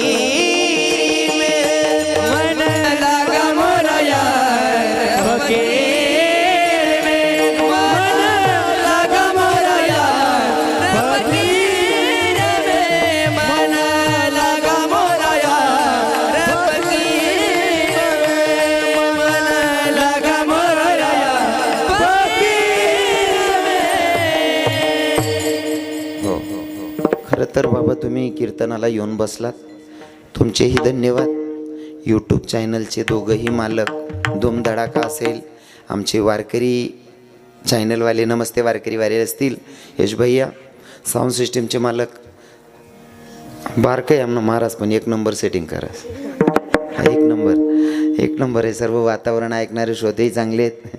กี तर बाबा तुम्ही कीर्तनाला येऊन बसलात. तुमचेही धन्यवाद. यूट्यूब चॅनलचे दोघंही मालक धूमधडाका असेल. आमचे वारकरी चॅनलवाले नमस्ते वारकरी वारे असतील. यश भैया साऊंड सिस्टीमचे मालक. बारकं आमना महाराज पण एक नंबर सेटिंग करा. हा, एक नंबर एक नंबर आहे सर्व वातावरण ऐकणारे श्रोतेही चांगले आहेत.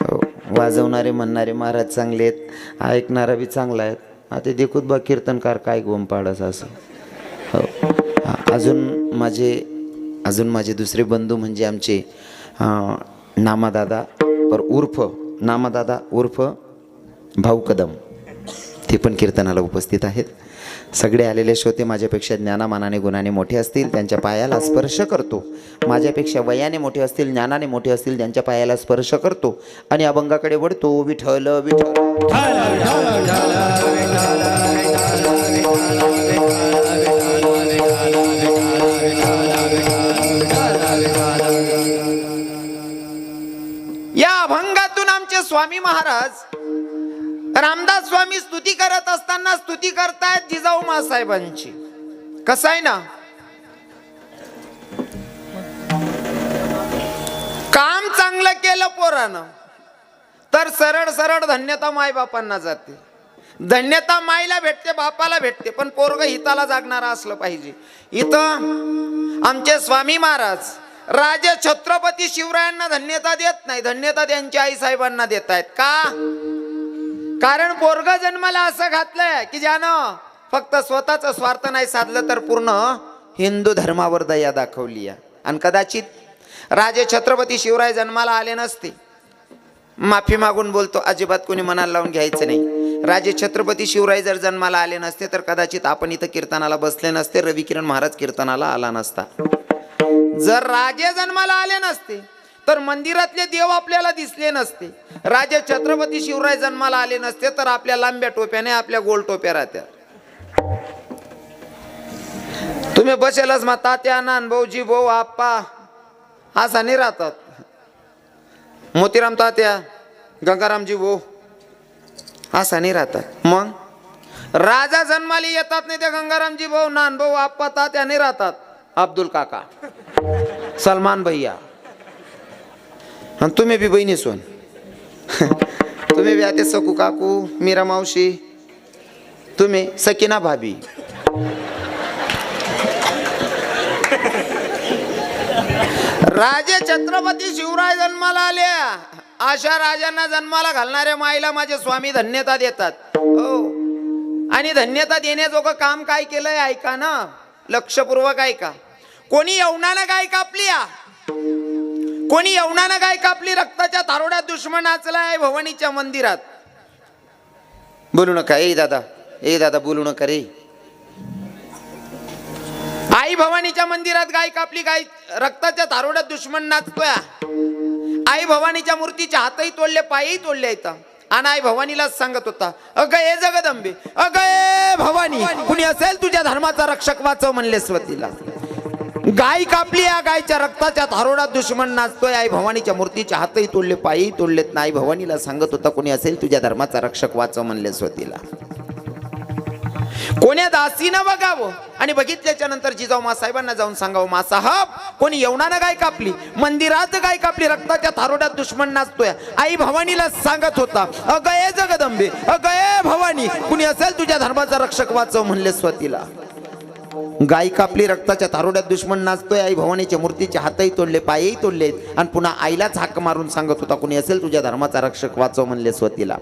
हो, वाजवणारे म्हणणारे महाराज चांगले आहेत. ऐकणारा बी चांगला आहे. हा ते देखूत बा कीर्तनकार काय गोम पाडस असं. हो. अजून माझे अजून माझे दुसरे बंधू म्हणजे आमचे नामादादा पर उर्फ नामादादा उर्फ भाऊ कदम ते पण कीर्तनाला उपस्थित आहेत. सगळे आलेले श्रोते माझ्यापेक्षा ज्ञानामानाने गुणाने मोठे असतील त्यांच्या पायाला स्पर्श करतो. माझ्यापेक्षा वयाने मोठे असतील ज्ञानाने मोठे असतील त्यांच्या पायाला स्पर्श करतो. आणि अभंगाकडे वळतो विठल विठल या अभंगातून आमचे स्वामी महाराज रामदास स्वामी स्तुती करत असताना स्तुती करतायत जिजाऊ मासाहेबांची. कसं आहे ना? काम चांगलं केलं पोरानं. तर सरळ सरळ धन्यता माय बापांना जाते. धन्यता माईला भेटते बापाला भेटते पण पोरग हिताला जागणारा असलं पाहिजे. इथं आमचे स्वामी महाराज राजे छत्रपती शिवरायांना धन्यता देत नाही. धन्यता त्यांच्या आई साहेबांना देत आहेत का? कारण पोरग जन्माला असं घातलंय की ज्यानं फक्त स्वतःच स्वार्थ नाही साधलं तर पूर्ण हिंदू धर्मावर दया दाखवली आहे. आणि कदाचित राजे छत्रपती शिवराय जन्माला आले नसते. माफी मागून बोलतो अजिबात कोणी मनाला लावून घ्यायचं नाही. राजे छत्रपती शिवराय जर जन्माला आले नसते तर कदाचित आपण इथं कीर्तनाला बसले नसते रवी किरण महाराज कीर्तनाला आला नसता. जर राजे जन्माला आले नसते तर मंदिरातले देव आपल्याला दिसले नसते. राजा छत्रपती शिवराय जन्माला आले नसते तर आपल्या लांब्या टोप्याने आपल्या गोल टोप्या राहत्या. तुम्ही बसेलच मग तात्या नान भाऊजी भाऊ आप्पा असा नाही राहतात. मोतीराम तात्या गंगारामजी भाऊ असा नाही राहतात. मग? राजा जन्माली येतात नाही त्या गंगारामजी भाऊ नान भाऊ आप्पा तात्या नाही राहतात. अब्दुल काका. सलमान भैया. आणि तुम्ही बी बहिणी सोन तुम्ही बी आता सकू काकू मीरा मावशी. तुम्ही सकिना भाभी. राजे छत्रपती शिवराय जन्माला आले. अशा राजांना जन्माला घालणाऱ्या माईला माझे स्वामी धन्यता देतात. हो. आणि धन्यता देण्याजोगं काम काय केलंय ऐका ना. लक्षपूर्वक ऐका. कोणी यवनानं काय कापली कोणी यवनानं गाय कापली रक्ताच्या तारोड्यात दुश्मन नाचलाय भवानीच्या मंदिरात. बोलू नका ए दादा ए दादा बोलू नका रे. आई भवानीच्या मंदिरात गाय कापली गाय रक्ताच्या तारोड्यात दुश्मन नाचतोय. आई भवानीच्या मूर्तीच्या हातही तोडले पायही तोडले इथं आणि आई भवानीला सांगत होता अग ए जगदंबे अग ए भवानी कुणी असेल तुझ्या धर्माचा रक्षक वाचव म्हणले स्वतीला. गाय कापली या गायच्या रक्ताच्या तारोडात दुश्मन नाचतोय. आई भवानीच्या मूर्तीच्या हातही तोडले पायी तोडलेत नाही. भवानीला सांगत होता कोणी असेल तुझ्या धर्माचा रक्षक वाचव म्हणले स्वतीला. कोण्या दासीनं बघावं आणि बघितल्याच्या नंतर जिजाऊ मासाहेबांना जाऊन सांगावं मासाहब कोणी येवणानं गाय कापली? मंदिरात गाय कापली रक्ताच्या थारोड्यात दुश्मन नाचतोय. आई भवानीला सांगत होता अगये जगदंबे अगये भवानी कुणी असेल तुझ्या धर्माचा रक्षक वाचव म्हणले स्वतीला. गाय कापली रक्ताच्या तारोड्यात दुश्मन नाचतोय आई भवानीच्या मूर्तीचे हातही तोडले पायही तोडलेत आणि पुन्हा आईलाच हाक मारून सांगत होता कोणी असेल तुझ्या धर्माचा रक्षक वाचव म्हणले स्वतीला.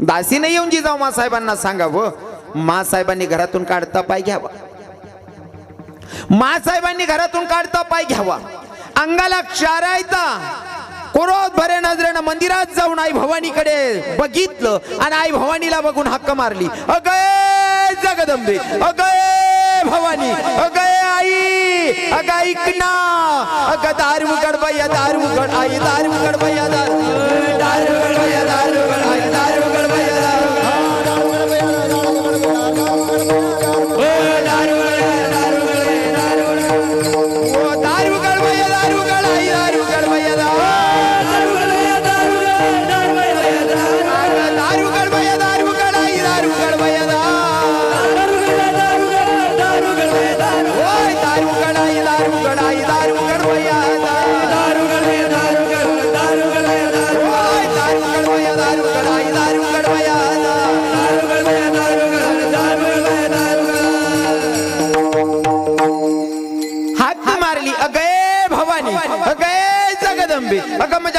दासीने येऊन जिजाऊ मासाहेबांना सांगावं मासाहेबांनी घरातून काढता पाय घ्यावा. मासाहेबांनी घरातून काढता पाय घ्यावा. अंगाला क्षारायचा. क्रोध भरे नजरेनं मंदिरात जाऊन आई भवानीकडे बघितलं आणि आई भवानीला बघून हक्क मारली. अगय जगदंबे अगय भवानी। अगय आई अग ऐक ना. अगं दार उघड बया दार उघड आई दारू उघड बया दारू दार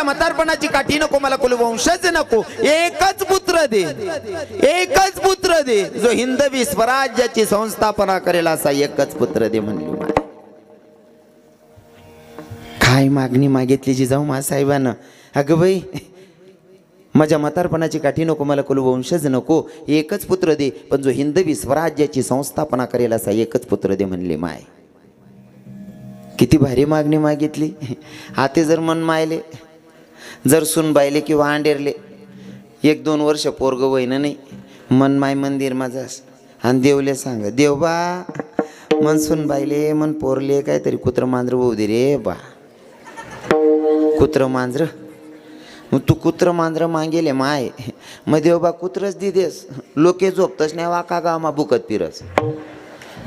माझ्या म्हातारपणाची काठी नको मला कुल वंशच नको. एकच पुत्र दे. एकच पुत्र दे. जो हिंदवी स्वराज्याची संस्थापना करेल असा एकच पुत्र दे म्हणली काय मागणी मागितली जी जाऊ मा साहेबानं अगं बाई माझ्या म्हातारपणाची काठी नको मला कुलवंशज नको. एकच पुत्र दे. पण जो हिंदवी स्वराज्याची संस्थापना करेल असा एकच पुत्र दे म्हणले माय. किती भारी मागणी मागितली. आते जर मन मायले जर सुनबायले किंवा अंडेरले एक दोन वर्ष पोरग वयनं नाही मन माय मंदिर माझास आणि देवले सांग देवबा मन सुनबाईले मन पोरले काहीतरी कुत्र मांजर होऊ दे रे बा. कुत्र मांजर? मग तू कुत्र मांजर मागेले माय. मग देवबा कुत्रच दिदेस लोके झोपतच नाही वाका गावमा बुकत फिरस.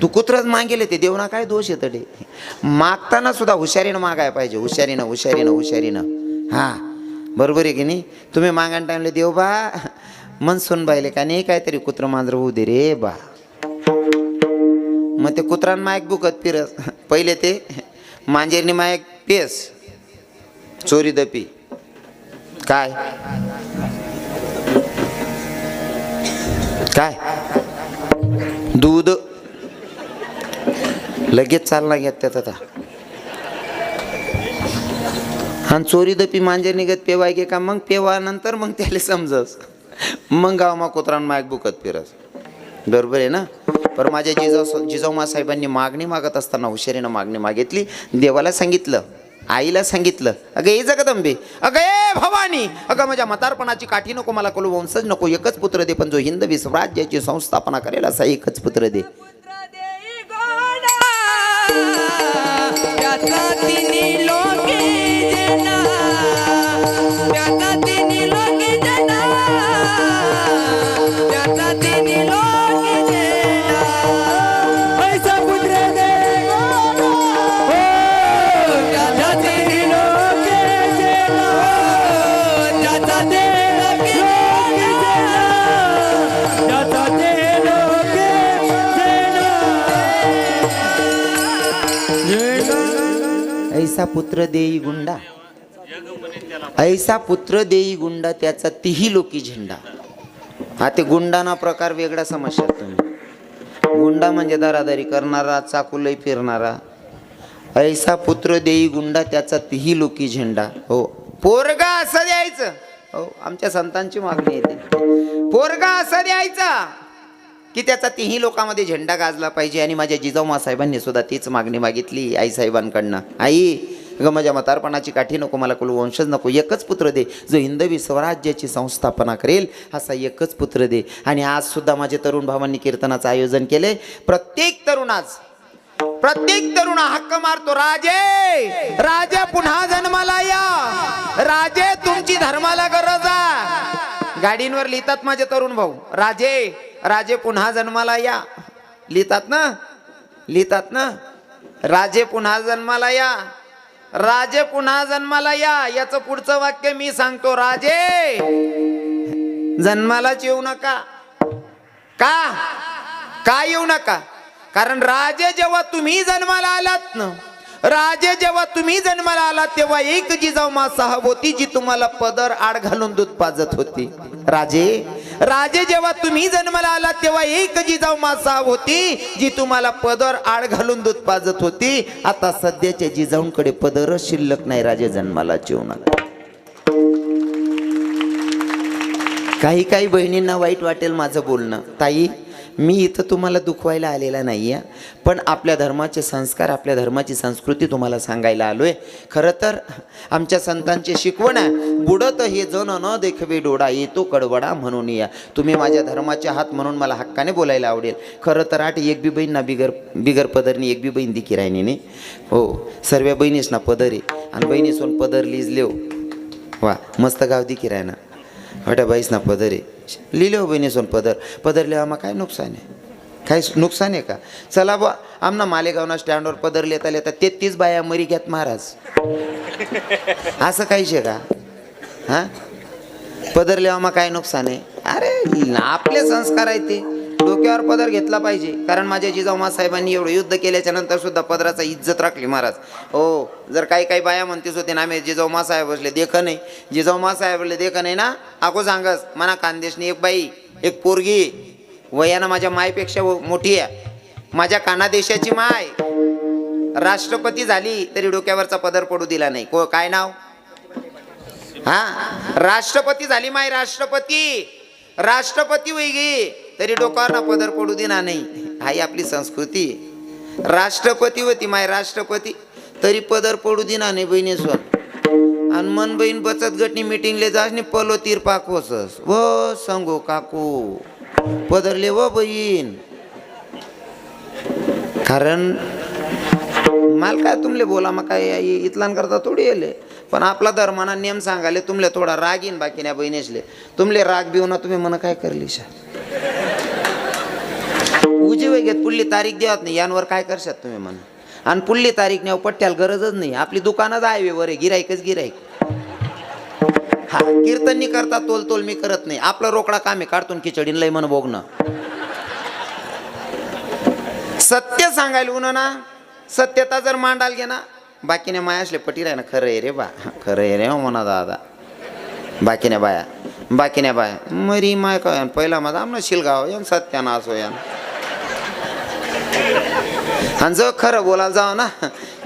तू कुत्रच मागेले ते देवना काय दोष येतं डे? मागताना सुद्धा हुशारीनं मागाय पाहिजे हुशारीनं हुशारीनं हुशारीनं. हां. बरोबर आहे की नाही? तुम्ही मागायला टाइमले देव बा. मन सुन बायले का नाही? काहीतरी कुत्रं मांजर होऊ दे रे बा. मग ते कुत्रान मायक बुकत फिरस. पहिले ते मांजेरनी मायक पेस. चोरी दपी. काय? काय? दूध. लगेच चालना घेत त्यात आता. आणि चोरी दपी मांजर निघत पेवाय गे का? मग पेवानंतर मग त्याला समजस. मग गावमा कुत्रान माग बुकत फिरस. बरोबर आहे ना? पर माझ्या जिजाऊ जिजाऊमा साहेबांनी मागणी मागत असताना हुशारीनं मागणी मागितली. देवाला सांगितलं आईला सांगितलं अगं ये जगदंबे. अगं ए भवानी. अगं माझ्या म्हातारपणाची काठी नको मला कोलवंशज नको एकच पुत्र दे पण जो हिंदवी स्वराज्याची संस्थापना करेल असा एकच पुत्र दे. ऐसा पुत्र देई गुंडा. ऐसा पुत्र देई गुंडा त्याचा तिही लोकी झेंडा. हा ते गुंडाना प्रकार वेगळा समजतात तुम्ही. गुंडा म्हणजे दरादारी करणारा चाकुलई फिरणारा. ऐसा पुत्र देई गुंडा त्याचा तिही लोकी झेंडा. हो. पोरगा असं द्यायचं. हो आमच्या संतांची मागणी येते पोरगा असं द्यायचा की त्याचा तिही लोकांमध्ये झेंडा गाजला पाहिजे. आणि माझ्या जिजाऊ साहेबांनी सुद्धा तीच मागणी मागितली आई साहेबांकडनं. आई ग माझ्या मतारपणाची काठी नको मला कुलवंशज नको एकच पुत्र दे जो हिंदवी स्वराज्याची संस्थापना करेल असा एकच पुत्र दे. आणि आज सुद्धा माझे तरुण भावांनी कीर्तनाचं आयोजन केले प्रत्येक तरुणाच आज प्रत्येक तरुण हक्क मारतो. राजे राजे पुन्हा जन्माला या. राजे तुमची धर्माला गरज आहे. गाडींवर लिहितात माझे तरुण भाऊ. राजे राजे पुन्हा जन्माला या. लिहितात ना? लिहितात ना? राजे पुन्हा जन्माला या. राजे पुन्हा जन्माला या याचं पुढचं वाक्य मी सांगतो. राजे! जन्मालाच येऊ नका. का? का येऊ नका? कारण राजे जेव्हा तुम्ही जन्माला आलात ना राजे जेव्हा तुम्ही जन्माला आलात तेव्हा एक जिजाऊ मा साहब होती जी तुम्हाला पदर आड घालून दूध पाजत होती. राजे राजे जेव्हा तुम्ही जन्माला आला तेव्हा एक जिजाऊ मासा होती जी तुम्हाला पदर आड घालून दूध पाजत होती. आता सध्याच्या जिजाऊंकडे पदर शिल्लक नाही राजे जन्माला जेवणाला काही काही बहिणींना वाईट वाटेल माझं बोलणं. ताई मी इथं तुम्हाला दुखवायला आलेला नाही आहे पण आपल्या धर्माचे संस्कार आपल्या धर्माची संस्कृती तुम्हाला सांगायला आलो आहे खरं तर आमच्या संतांची शिकवण आहे बुडत हे जण न देखवे डोळा येतो कडवडा म्हणून या. तुम्ही माझ्या धर्माचे हात म्हणून मला हक्काने बोलायला आवडेल. खरं तर आठ एक बी बहीण ना बिगर बिगर पदरनी एक बी बहीण दिकी राहिनी हो सर्व बहिणीस ना पदर आहे आणि बहिणीसून पदर लिजलेव वा मस्त गाव दिकी रायना ना बाईस ना पदर. आहे लिहिले हो बहिणीसून पदर पदर. लिहा मग काय नुकसान? आहे काय नुकसान आहे का? चला बा आमना मालेगावना स्टँडवर पदर लेता लेता तेहतीस बाया मरी घ्यात महाराज. असं काहीच आहे का? हां? पदर लिहा मग काय नुकसान? आहे अरे आपले संस्कार आहे ते. डोक्यावर पदर घेतला पाहिजे. कारण माझ्या जिजाऊ साहेबांनी एवढं युद्ध केल्याच्यानंतर सुद्धा पदराचा इज्जत राखली महाराज. हो जर काही काही बाया म्हणतेस होते ना आम्ही जिजाऊ साहेब बसले देख नाही जिजाऊ मासाहेब देख नाही ना? अगो सांगस मना खानदेशनी एक बाई एक पोरगी. वयानं माझ्या मायपेक्षा मोठी आहे. माझ्या कानादेशाची माय. राष्ट्रपती झाली तरी डोक्यावरचा पदर पडू दिला नाही. को काय नाव? हा? राष्ट्रपती झाली माय राष्ट्रपती. राष्ट्रपती वेगळी तरी डोक्यावर ना पदर पडू देणार नाही. हाही आपली संस्कृती राष्ट्रपती होती माय राष्ट्रपती. तरी पदर पडू देणार नाही बहिणीस्वर आणि मन बहीण बचत गटनी मिटिंगले जास नि पलो तीर पाकवसस व सांगू काकू पदरले व बहीण. कारण माल काय तुमले बोला मग काय इतलान करता थोडी येले. पण आपला धर्माना नियम सांगाले तुमले थोडा राग येईन बाकी नाही बहिणीसले. तुमले राग बिऊ ना तुम्ही मन काय करली शा उजी घेत पुढली तारीख देवत नाही. यांवर काय करशात तुम्ही म्हण आणि पुढली तारीख नाही पट्ट्याला गरजच नाही. आपली दुकानच हायवेवर आहे गिराईकच गिराईक हा कीर्तन नी करता तोल तोल मी करत नाही. आपला रोकडा कामे काढतो काढतून खिचडीन लय मन बोगणं सत्य सांगायला उन ना. सत्यता जर मांडाल गे ना. बाकीने माया असले पटी राही ना खरं आहे रे बा. खरं आहे रे हो म्हणा दादा. बाकीने बाया बाकीने बाया. मरी माय काय पहिला माझा आमना शिलगाव यान सत्याना असो यान आणि जर खरं बोलायला जाव ना.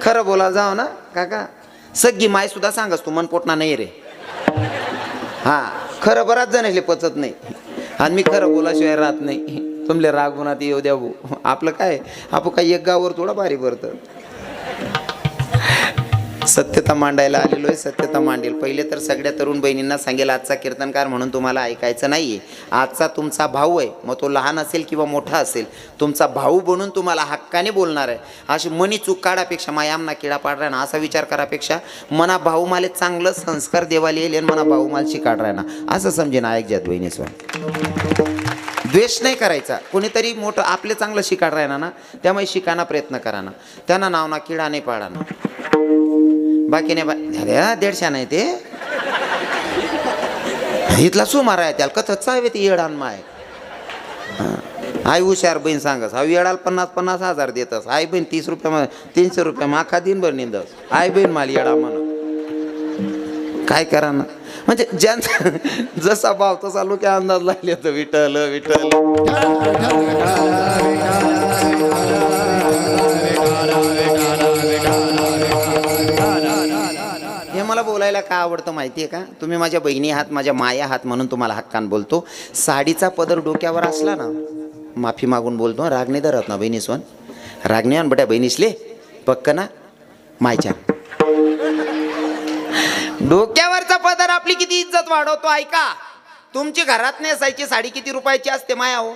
खरं बोलायला जाव ना. काका सगळी माय सुद्धा सांगस तू मन नाही रे. हा खरं बराच जणांले पचत नाही. आणि मी खरं बोलाशिवाय राहत नाही. तुमले राग येऊ द्या भाऊ. आपलं काय? आपण काही एक गावावर थोडं भारी भरतं. सत्यता मांडायला आलेलो आहे सत्यता मांडेल. पहिले तर सगळ्या तरुण बहिणींना सांगेल आजचा कीर्तनकार म्हणून तुम्हाला ऐकायचं नाही आहे आजचा तुमचा भाऊ आहे मग तो लहान असेल किंवा मोठा असेल तुमचा भाऊ बनून तुम्हाला हक्काने बोलणार आहे. अशी मनी चूक काढापेक्षा मायामना किडा पाड ना असा विचार करापेक्षा मना भाऊ माले चांगलं संस्कार देवाला येईल आणि मना भाऊ माल शिकाड ना असं समजेन ऐक जात बहिणी द्वेष नाही करायचा. कोणीतरी मोठं आपले चांगलं शिकाड राहणार ना त्यामुळे शिकायला प्रयत्न करा ना त्यांना नाव ना किडा नाही पाडा ना बाकी नाही बा देडशे हा नाही ते. इथला सुमार आहे त्याला कथ चावे ते येडान माय. आई हुशार बहीण सांगस हा येडाल पन्नास पन्नास हजार देतस. आई बहीण तीस रुपया तीनशे रुपया माखा दिनभर निंदस. आई बहीण माल येडा म्हण. काय करा ना. म्हणजे ज्यांचा जसा भाव तसा लोक अंदाज लागले तर विठल विठल तुम्हाला मला बोलायला का आवडतं माहिती आहे का? तुम्ही माझ्या बहिणी आहात माझ्या माया आहात म्हणून तुम्हाला हक्कान बोलतो. साडीचा पदर डोक्यावर असला ना माफी मागून बोलतो. रागणे धरत ना बहिणी सोन. आण बट्या बहिणीसले. पक्क ना मायच्या. डोक्यावरचा पदर आपली किती इज्जत वाढवतो ऐका. तुमची घरात नेसायची साडी किती रुपयाची असते माया हो?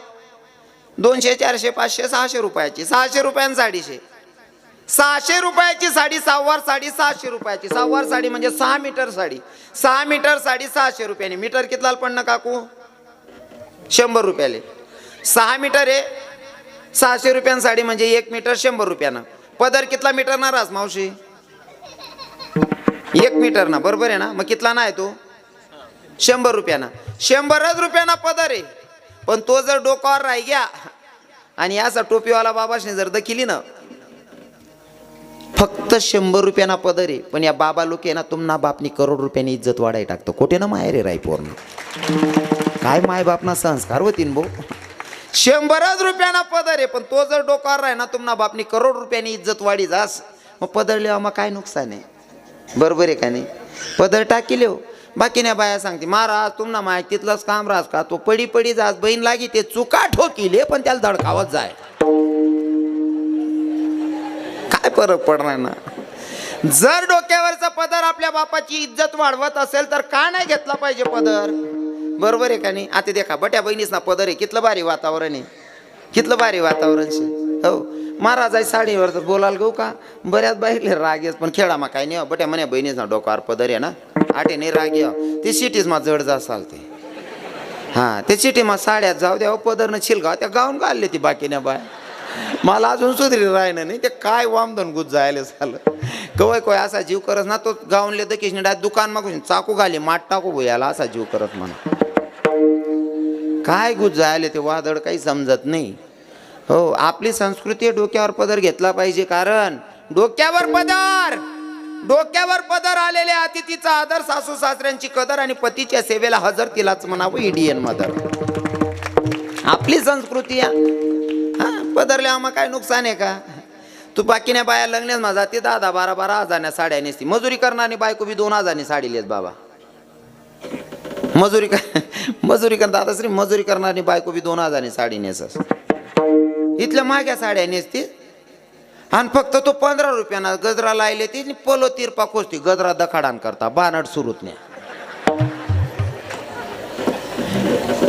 दोनशे चारशे पाचशे सहाशे रुपयाची. सहाशे रुपयान साडीशे. सहाशे रुपयाची साडी सहावार साडी सहाशे रुपयाची. सहावार साडी म्हणजे सहा मीटर साडी. सहा मीटर साडी सहाशे रुपयाने. मीटर कितला पण ना काकू? शंभर रुपयाले. सहा मीटर आहे सहाशे रुपयान साडी म्हणजे एक मीटर शंभर रुपयानं. पदर कितला मीटर ना रास मावशी? एक मीटर ना. बरोबर आहे ना? मग कितला ना आहे तो? शंभर रुपयाना. शंभरच रुपयाना पदर आहे. पण तो जर डोक्यावर राही घ्या आणि असा टोपीवाला बाबाशने जर दखिली ना फक्त शंभर रुपयाना पदर आहे. पण या बाबा लोक आहे ना तुम्हाला बापनी करोड रुपयानी इज्जत वाढाय टाकतो. कोठे ना माहेर आहे रायपूर्ण काय माय बापना संस्कार होतीन भाऊ शंभरच रुपयाना पदर आहे पण तो जर डोकावर राही ना तुम्हाला बापनी करोड रुपयानी इज्जत वाढी जास. मग पदर लिहा मग काय नुकसान आहे? बरोबर आहे का नाही? पदर टाकी हो. बाकी बाया सांगते महाराज तुम्हाला माय तिथलंच काम राहस का? तो पडी पडी जास बहीण लागी ते चुका ठोकिले पण त्याला धडकावत जाय. काय फरक पडणार ना? जर डोक्यावरचा पदर आपल्या बापाची इज्जत वाढवत असेल तर का नाही घेतला पाहिजे पदर? बरोबर आहे का नाही? आता देखा बट्या बहिणीच ना पदर आहे कितलं भारी वातावरण आहे. कितलं भारी वातावरण शे. हो. महाराज आहे साडीवर तर बोलाल गो का? बऱ्याच बाहेरले राग येस पण खेळा मा काय नाही हो. बट्या म्हणे बहिणीच ना डोकावर पदर आहे ना. आटे नाही राग ये ते सिटीज मा जड जा चालते हा ते सिटी मा साड्यात जाऊ द्या हो, पदरनं छिलगाव त्या गाऊन घालले ती बाकीने बाय. मला अजून सुधरी राहिलं नाही. ते काय वामधन गुज जायला झालं. कवय कोय असा जीव करत ना तो गाऊनले दकीश डायरेक्ट दुकान मागून चाकू घाली माठ टाकू भुयाला असा जीव करत म्हणा. काय गुज जायले ते वादळ काही समजत नाही. हो आपली संस्कृती डोक्यावर पदर घेतला पाहिजे कारण डोक्यावर पदर! डोक्यावर पदर आलेल्या अतिथीचा आदर सासू सासऱ्यांची कदर आणि पतीच्या सेवेला हजर तिलाच म्हणावं इडियन मदर. आपली संस्कृती आहे पदरले आम्हा काय नुकसान आहे का? तू बाकीने बाया लग्नेच माझा ते दहा दहा बारा बारा हजारने साड्या नेसती. मजुरी करणारी बायको बी दोन हजारने साडी लेस बाबा. मजुरी कर मजुरी कर दादा श्री मजुरी करणारी बायको बी दोन हजारने साडी नेसस. इथल्या माग्या साड्या नेसती. आणि फक्त तो पंधरा रुपयाना गजरा लायले ती आणि पोलो तिरपा खोसती. गजरा दखाडान करता बानट सुरूत न्या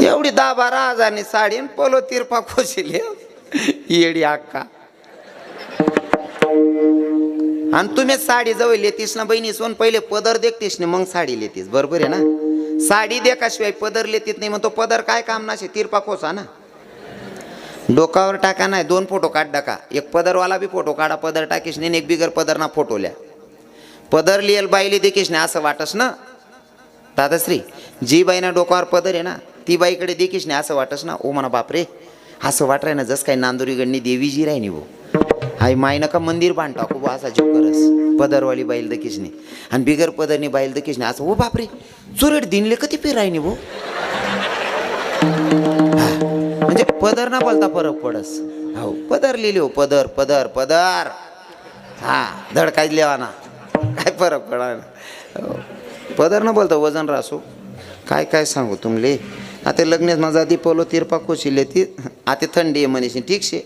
एवढी दहा बारा हजारनी साडी आणि पलो तिरपा खोशिले. येडी अक्का आणि तुम्ही साडी जवळ लेतीस ना बहिणी सोन पहिले पदर देखतीस ना मग साडी लेतीस. बरोबर आहे ना? साडी देखाशिवाय पदर लेतीत नाही मग तो पदर काय काम नाशे? तिरपा खोसा ना? डोकावर टाका नाही दोन फोटो काढ टाका एक पदरवाला बी फोटो काढा पदर टाकीस नाही एक बिगर पदर ना फोटो ल्या. पदर लिहिल बाईले देखीस नाही असं वाटस ना? दादाश्री जी बाईना डोकावर पदर आहे ना ती बाईकडे देखीस नाही असं वाटस ना? ओ म्हणा बापरे. असं वाट ना जस काही नांदुरीगडनी देवीजी राही भाऊ आई माय नका मंदिर बांध टाकू असा जीव करस. पदरवाली बाईल दकीच आणि बिगर पदरनी बाईल दकीच असं ओ बापरे चुरेट दिनले कधी पे राही भाऊ म्हणजे पदर ना बोलता फरक पडस. हो पदर लिहिले हो पदर पदर पदर. हा धड काय ना काय फरक पडा हो. पदर न बोलता वजन रासो. काय काय सांगू तुमले? आता लग्नेच माझा आधी पोलो तिरपा कोशिले ती आता थंडी आहे म्हणेशी ठीक शे?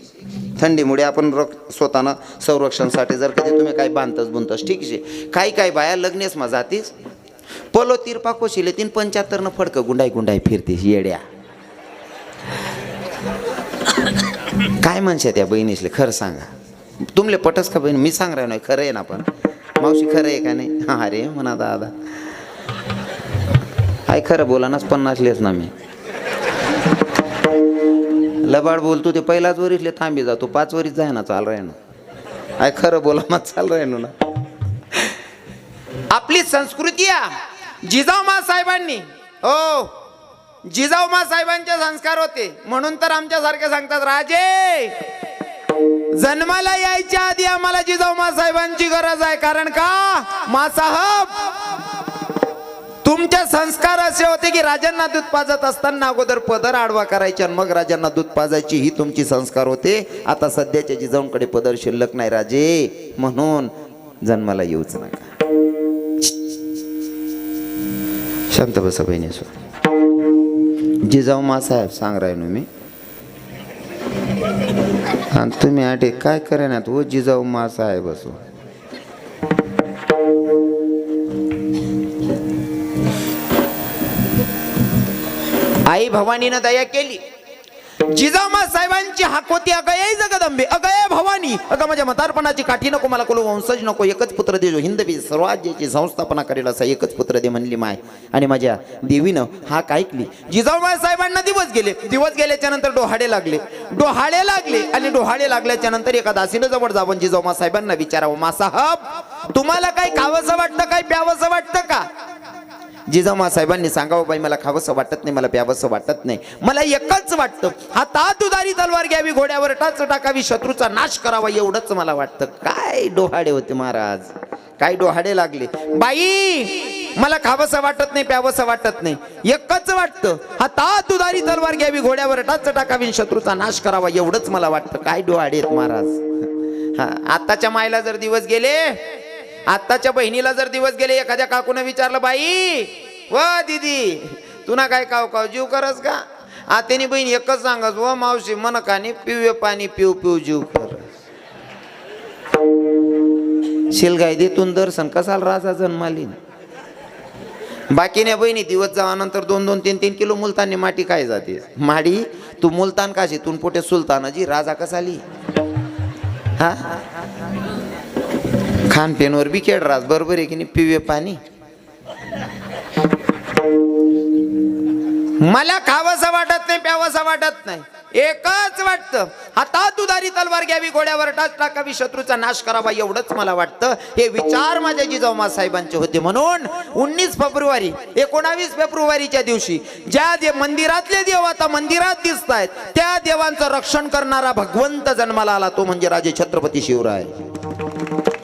थंडीमुळे आपण रक स्वतःनं संरक्षणसाठी जर कधी तुम्ही काही बांधतच बुंतस ठीक शे? काही काही बाया लग्नेच माझा जातीस पोलो तिरपा कोशिले तीन पंच्याहत्तरनं फडकं गुंडाई गुंडाई फिरतीस येड्या. काय म्हणशा त्या बहिणीसले? खरं सांगा. तुमले पटस का बहीण? मी सांग राहिलो नाही खरं आहे ना पण. मावशी खरं आहे का नाही? हा अरे म्हणा दादा. आई खरं बोला नाच पन्नासलेच ना मी. लबाड बोलतो ते पहिलाच वरीसले थांबी जातो पाच वरीच जाय ना चाल राय ना काय खरं बोला मग चाल राय ना. आपली संस्कृती जिजाऊमा साहेबांनी हो. जिजाऊमा साहेबांचे संस्कार होते. म्हणून तर आमच्या सारखे सांगतात राजे! जन्माला यायच्या आधी आम्हाला जिजाऊमा साहेबांची गरज आहे. कारण का? मासाहब तुमचे संस्कार असे होते की राजांना दूध पाजत असताना अगोदर पदर आडवा करायचे आणि मग राजांना दूध पाजायची ही तुमची संस्कार होते. आता सध्याच्या जिजाऊंकडे पदर शिल्लक नाही राजे. म्हणून जन्माला येऊच नका. शांत बसा बहिणेश्वर जिजाऊ मासाहेब सांग राहिलो मी. आणि तुम्ही आठे काय करेनात? हो जिजाऊ मासाहेब असो. आई भवानीनं दया केली. जिजामा साहेबांची हाक होती अगये जगदंबे अगय भवानी. अगं माझ्या मतारपणाची काठी नको मला कोलो वंशज नको एकच पुत्र दे जो हिंदवी स्वराज्याची संस्थापना करेल असा एकच पुत्र दे म्हणली माय. आणि माझ्या देवीनं हाक ऐकली. जिजामा साहेबांना दिवस गेले. दिवस गेल्याच्यानंतर डोहाडे लागले. डोहाडे लागले आणि डोहाडे लागल्याच्या नंतर एका दासीनं जवळ जाऊन जिजाऊमा साहेबांना विचारावं मासाहब तुम्हाला काय खावंसं वाटतं काय प्यावंसं वाटतं का? जिजामा साहेबांनी सांगावं बाई मला खावंसं वाटत नाही मला प्यावंसं वाटत नाही. मला एकच वाटतं हातात उदारी तलवार घ्यावी घोड्यावर टाच टाकावी शत्रूचा नाश करावा एवढंच मला वाटतं. काय डोहाडे होते महाराज. काय डोहाडे लागले. बाई मला खावंसं वाटत नाही प्यावंसं वाटत नाही. एकच वाटतं हातात उदारी तलवार घ्यावी घोड्यावर टाच टाकावी शत्रूचा नाश करावा एवढंच मला वाटतं. काय डोहाडे आहेत महाराज. हा आताच्या मायला जर दिवस गेले आत्ताच्या बहिणीला जर दिवस गेले एखाद्या काकून विचारलं बाई व दीदी तुना काय काव काव जीव करस का? आतेनी बहीण एकच सांगस व मावशी मन कानी पिवे पाणी पिऊ पिऊ जीव कर शिलगाय देतून दर्शन कसाल राजा जन्माली. बाकीने बहिणी दिवस जावानंतर दोन दोन तीन तीन किलो मुलतानी माटी काय जाते. माडी तू मुलतान काशी तू पोटे सुलतानाजी राजा कसाली? हा? खान पेनवर बी खेळ राज बरोबर आहे की नाही? पिवे पाणी. मला खावंसं वाटत नाही प्यावंसं वाटत नाही. एकच वाटतं. हातात उदारी तलवार घ्यावी घोड्यावर टाच टाकावी शत्रूचा नाश करावा एवढंच मला वाटतं. हे विचार माझ्या जिजाऊमा साहेबांचे होते. म्हणून उन्नीस फेब्रुवारी एकोणावीस फेब्रुवारीच्या दिवशी ज्या दे मंदिरातले देव आता मंदिरात दिसत आहेत त्या देवांचं रक्षण करणारा भगवंत जन्माला आला तो म्हणजे राजे छत्रपती शिवराय.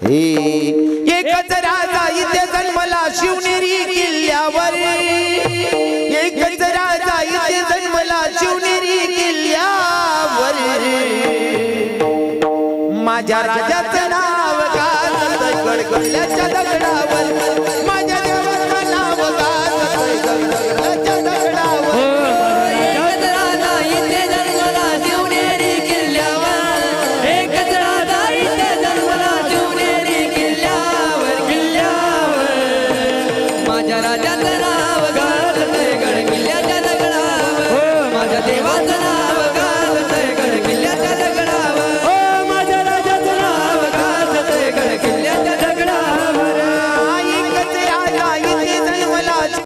एकच राजा इथे जन्मला शिवनेरी किल्ल्यावर. एकच राजा इथे जन्मला शिवनेरी किल्ल्यावर. माझ्या राजाचं नाव का गडगडल्याच्या दगडावर